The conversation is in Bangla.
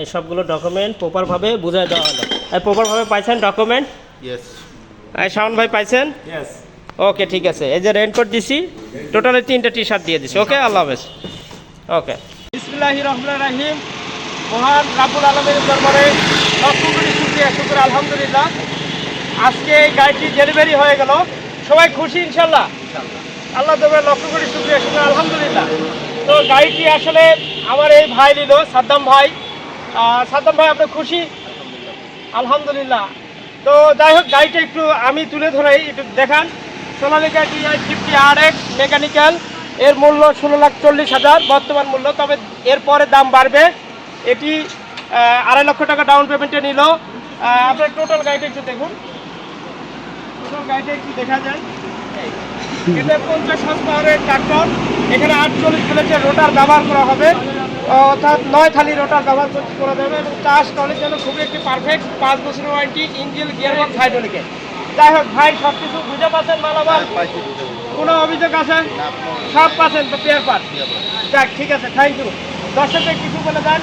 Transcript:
এই সবগুলো ডকুমেন্ট প্রপারভাবে বুঝাই দেওয়া হলো। আর প্রপারভাবে পাইছেন ডকুমেন্ট ইয়েস আর শাওন ভাই পাইছেন? ইয়েস ওকে ঠিক আছে। এই যে রেনকোট দিছি টোটালি তিনটা টি শার্ট দিয়ে দিছি। ওকে আল্লাহ হাফেজ। ওকে বিসমিল্লাহির রহমানির রহিম। মহান রাব্বুল আলমের দরবারে কোটি শুক্রিয়া শুক্র আলহামদুলিল্লাহ। আজকে এই গাড়িটি ডেলিভারি হয়ে গেল। সবাই খুশি ইনশাল্লাহ আল্লাহ দেবের লক্ষ কোটি শুক্রিয়া শুক্র আলহামদুলিল্লাহ। তো গাড়িটি আসলে আমার এই ভাই নিল, সাদ্দাম ভাই। সাদ্দাম ভাই, আপনি খুশি? আলহামদুলিল্লাহ। তো যাই হোক, গাড়িটা একটু আমি তুলে ধরে একটু দেখান। Sonalika TI fifty R X mechanical. এর মূল্য ষোলো লাখ চল্লিশ হাজার, বর্তমান মূল্য। তবে এরপরে দাম বাড়বে। এটি আড়াই লক্ষ টাকা ডাউন পেমেন্টে নিল। আপনার টোটাল গাড়িটা একটু দেখুন। টোটাল গাড়িটা একটু দেখা যায়। এটা পঞ্চাশ হর্স পাওয়ারের ট্রাক্টর। এখানে আটচল্লিশ প্লেটের রোটার ব্যবহার করা হবে। অর্থাৎ নয় থালি রোটার ব্যবহার করা যাবে। এবং চাষ করার জন্য খুবই একটি পারফেক্ট পাঁচ বছরের ওয়ারেন্টি ইঞ্জিন গিয়ারবক্স হাইড্রোলিকে যাই হোক ভাই সব কিছু বুঝে পাচ্ছেন মালামাল? কোনো অভিযোগ আছে? সব পাচ্ছেন তো পেয়ার পার যাক, ঠিক আছে থ্যাংক ইউ দর্শকদের কিছু বলে দেন।